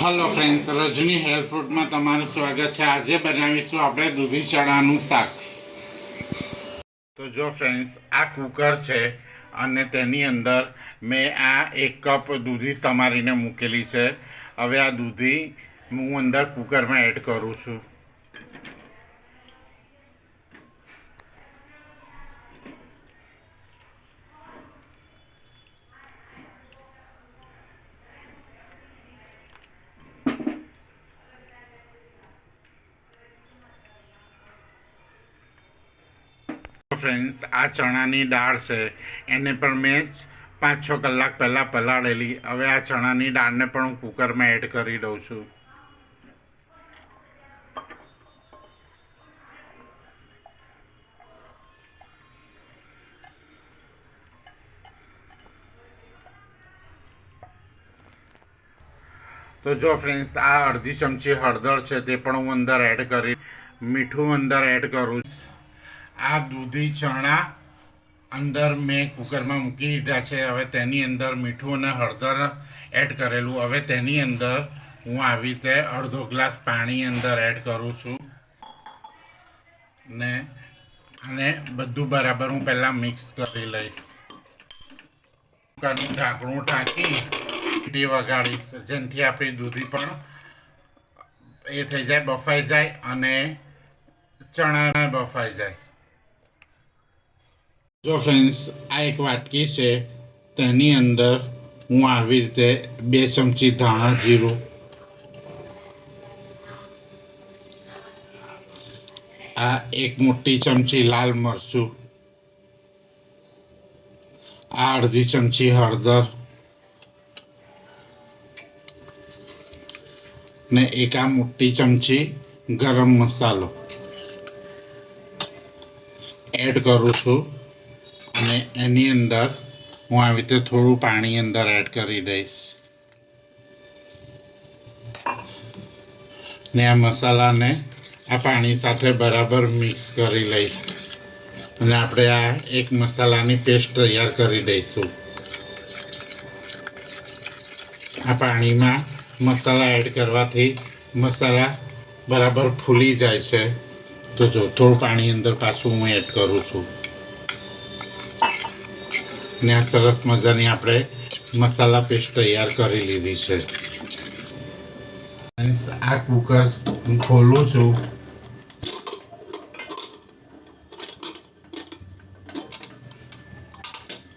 Hello friends રજની health ફૂડમાં તમારું સ્વાગત છે. આજે બનાવીશું આપણે દૂધી ચણાનું શાક. તો જો ફ્રેન્ડ્સ આ કુકર છે અને તેની અંદર મેં આ એક કપ દૂધી સમારીને મૂકેલી છે. હવે આ દૂધી હું અંદર કુકરમાં એડ કરું છું. ફ્રેન્ડ્સ આ ચણાની દાળ છે. એને પણ મેં પાંચ છ કલાક પહેલાં પલાળેલી. હવે આ ચણાની દાળને પણ હું કુકરમાં એડ કરી દઉં છું. તો જો ફ્રેન્ડ્સ આ અડધી ચમચી હળદર છે, તે પણ હું અંદર એડ કરી મીઠું અંદર એડ કરું છું. આ દૂધી ચણા અંદર મેં કુકરમાં મૂકી દીધા છે. હવે તેની અંદર મીઠું અને હળદર એડ કરેલું. હવે તેની અંદર હું આવી રીતે અડધો ગ્લાસ પાણી અંદર એડ કરું છું. ને અને બધું બરાબર હું પહેલાં મિક્સ કરી લઈશ. કુકરનું ઢાંકણું ઢાંકી સીટી વગાડીશ. જેનાથી આપણી દૂધી પણ એ થઈ જાય, બફાઈ જાય અને ચણા બફાઈ જાય. જો ફ્રેન્ડ્સ આ એક વાટકી છે. તેની અંદર હું આવી રીતે બે ચમચી ધાણા જીરું, આ એક મોટી ચમચી લાલ મરચું, આ અડધી ચમચી હળદર ને એક આ મોટી ચમચી ગરમ મસાલો. એડ કરું છું. અને એની અંદર હું આવી રીતે થોડું પાણી અંદર એડ કરી દઈશ. ને આ મસાલાને આ પાણી સાથે બરાબર મિક્સ કરી લઈશ. અને આપણે આ એક મસાલાની પેસ્ટ તૈયાર કરી દઈશું. આ પાણીમાં મસાલા એડ કરવાથી મસાલા બરાબર ફૂલી જાય છે. તો જો, થોડું પાણી અંદર પાછું હું એડ કરું છું. ને આ સરસ મજાની આપણે મસાલા પેસ્ટ તૈયાર કરી લીધી છે. આ કુકર ખોલું છું.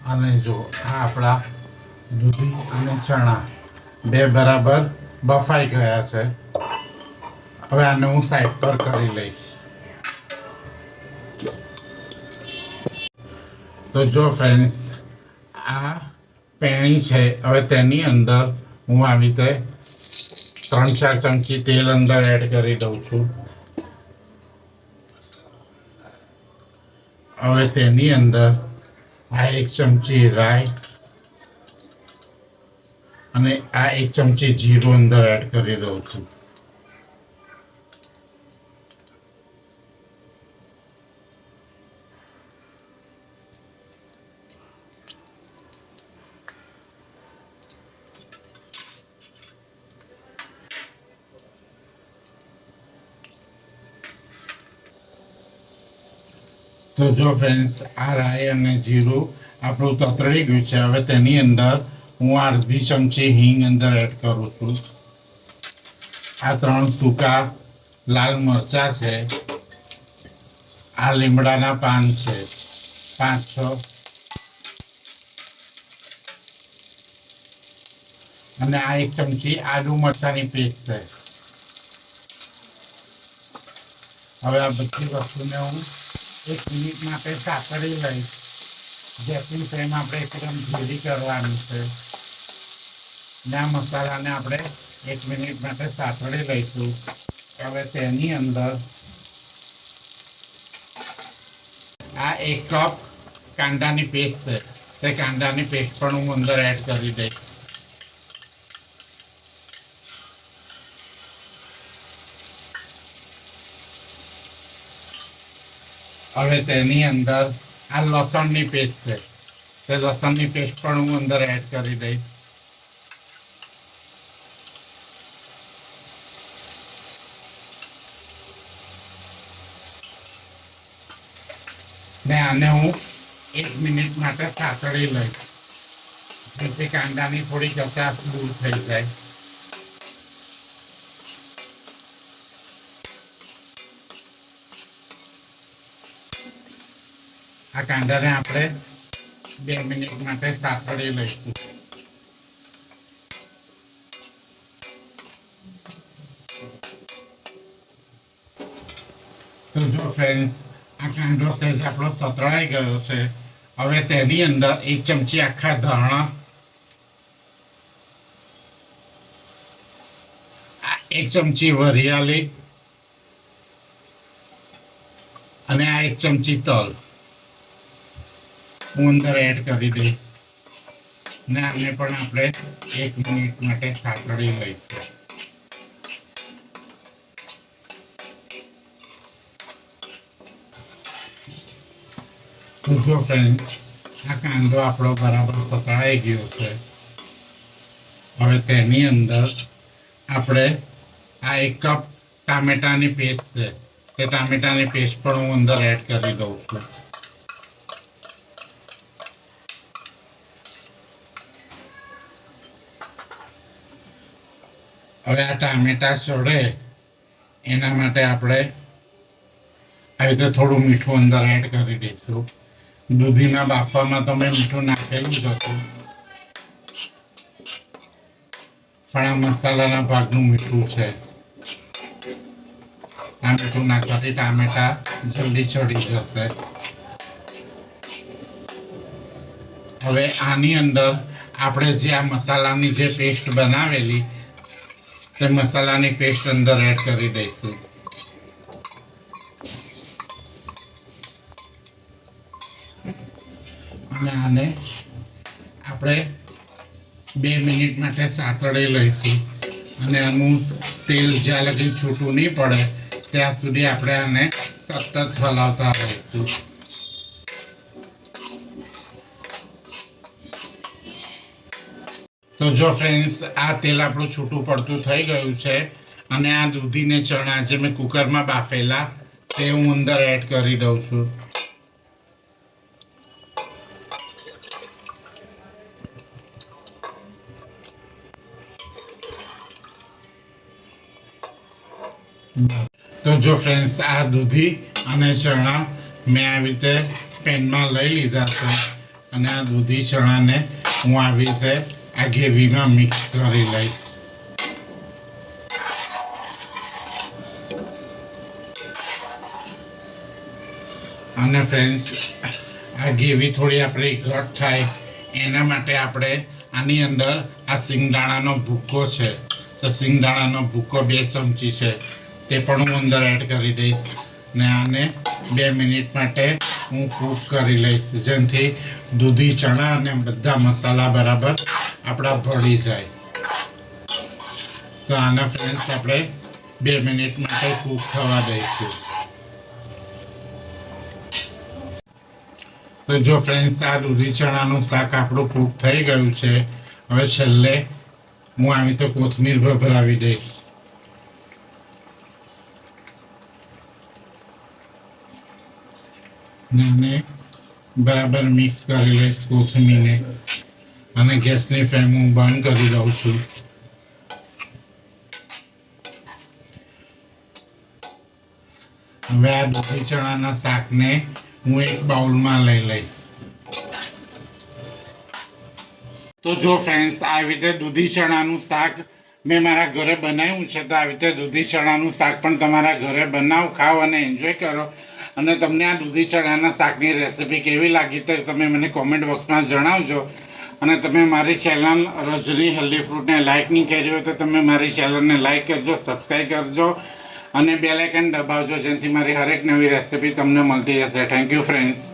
અને જો આ આપણા દૂધી અને ચણા બે બરાબર બફાઈ ગયા છે. હવે આને હું સાઈડ પર કરી લઈશ. તો જો ફ્રેન્ડ્સ આ પેણી છે. હવે તેની અંદર હું આવી રીતે ત્રણ ચાર ચમચી તેલ અંદર એડ કરી દઉં છું. હવે તેની અંદર આ એક ચમચી રાઈ અને આ એક ચમચી જીરું અંદર એડ કરી દઉં છું. તો જો ફ્રેન્ડ્સ આ રાઈ અને જીરું આપણું તતળી ગયું છે. હવે તેની અંદર હું અડધી ચમચી હિંગ અંદર એડ કરું છું. આ ત્રણ સૂકા લાલ મરચા છે. આ લીમડાના પાન છે. પાંચ, છ. અને આ એક ચમચી આદુ મરચાની પેસ્ટ છે. હવે આ બધી વસ્તુને હું એક મિનિટ માટે સાંકળી લઈ. ગેસની ફ્રેમ આપણે એકદમ ઢીલી કરવાની છે. ને મસાલાને આપણે એક મિનિટ માટે સાંકળી લઈશું. હવે તેની અંદર આ એક કપ કાંદાની પેસ્ટ છે. તે કાંદાની પેસ્ટ પણ હું અંદર એડ કરી દઈશ. હવે તેની અંદર આ લસણની પેસ્ટ છે. તે લસણની પેસ્ટ પણ હું અંદર એડ કરી દઈશ. ને આને હું એક મિનિટ માટે સાતળી લઈશ. જેથી કાંદાની થોડી કચાશ દૂર થઈ જાય. આ કાંદાને આપણે બે મિનિટ માટે સાતળી લઈશું. તો જો ફ્રેન્ડ આ કાંદો સહેજ આપણો સતળાઈ ગયો છે. હવે તેની અંદર એક ચમચી આખા ધાણા. એક ચમચી વરિયાળી. અને આ એક ચમચી તલ. હું અંદર એડ કરી દઈશ ને આને પણ આપણે એક મિનિટ માટે સાતળી લઈશું. તો જો ફ્રેન્ડ આ કાંદો આપણો બરાબર પકડાઈ ગયો છે. હવે તેની અંદર આપણે આ એક કપ ટામેટાની પેસ્ટ છે. તે ટામેટાની પેસ્ટ પણ હું અંદર એડ કરી દઉં છું. હવે આ ટામેટા ચડે, એના માટે આપણે આવી રીતે થોડું મીઠું અંદર એડ કરી દઈશું. દૂધીના બાફવામાં તો મેં મીઠું નાખેલું જ હતું. પણ આ મસાલાના ભાગનું મીઠું છે. આ મીઠું નાખવાથી ટામેટા જલ્દી ચડી જશે. હવે આની અંદર આપણે જે આ મસાલાની જે પેસ્ટ બનાવેલી તે મસાલાની પેસ્ટ અંદર એડ કરી દઈશું. અને આને આપણે બે મિનિટ માટે સાતળી લઈશું. અને આનું તેલ જ્યાં લગી છૂટું નહીં પડે, ત્યાં સુધી આપણે આને સતત હલાવતા રહીશું. તો જો ફ્રેન્ડ્સ આ તેલ આપણું છૂટું પડતું થઈ ગયું છે અને આ દૂધીને ચણા જે મેં કુકરમાં બાફેલા, તે હું અંદર એડ કરી દઉં છું. તો જો ફ્રેન્ડ્સ આ દૂધી અને ચણા મેં આવી રીતે પેનમાં લઈ લીધા છે અને આ દૂધી ચણાને હું આવી રીતે આ ગ્રેવીમાં મિક્સ કરી લઈશ અને ફ્રેન્ડ્સ આ ગ્રેવી થોડી આપણી ઘટ થાય. એના માટે આપણે આની અંદર આ સિંગદાણાનો ભૂક્કો છે. તો સિંગદાણાનો ભૂક્કો બે ચમચી છે. તે પણ હું અંદર એડ કરી દઈશ. ને આને બે મિનિટ માટે હું કૂક કરી લઈશ. જેનાથી દૂધી, ચણા અને બધા મસાલા બરાબર આપણા ભળી જાય. તો આના ફ્રેન્ડ્સ આપણે બે મિનિટ માટે કૂક થવા દઈશું. તો જો ફ્રેન્ડ્સ આ દૂધી ચણાનું શાક આપણું કૂક થઈ ગયું છે. હવે છેલ્લે હું આવી તો કોથમીર ભભરાવી દઈશ. બરાબર મિક્સ કરી લઈશ કોથમીરને. અને ગેસની ફ્લેમ હું બંધ કરી દઉં છું. હવે આ દોઢી ચણાના શાકને હું એક બાઉલમાં લઈ લઈશ. તો જો ફ્રેન્ડ્સ આવી રીતે દૂધી ચણાનું શાક મેં મારા ઘરે બનાવ્યું છે, તો આવી રીતે દૂધી ચણાનું શાક પણ તમારા ઘરે બનાવો, ખાઓ અને એન્જોય કરો. અને તમને આ દૂધી ચણાના શાકની રેસિપી કેવી લાગી તો તમે મને કોમેન્ટ બોક્સમાં જણાવજો. અને તમે મારી ચેનલ રજની હેલ્ધી ફ્રૂટને લાઇક નહીં કરી હોય તો તમે મારી ચેનલને લાઇક કરજો સબસ્ક્રાઈબ કરજો અને બેલાઇકન દબાવજો જેનાથી મારી હરેક નવી રેસીપી તમને મળતી રહેશે. Thank you friends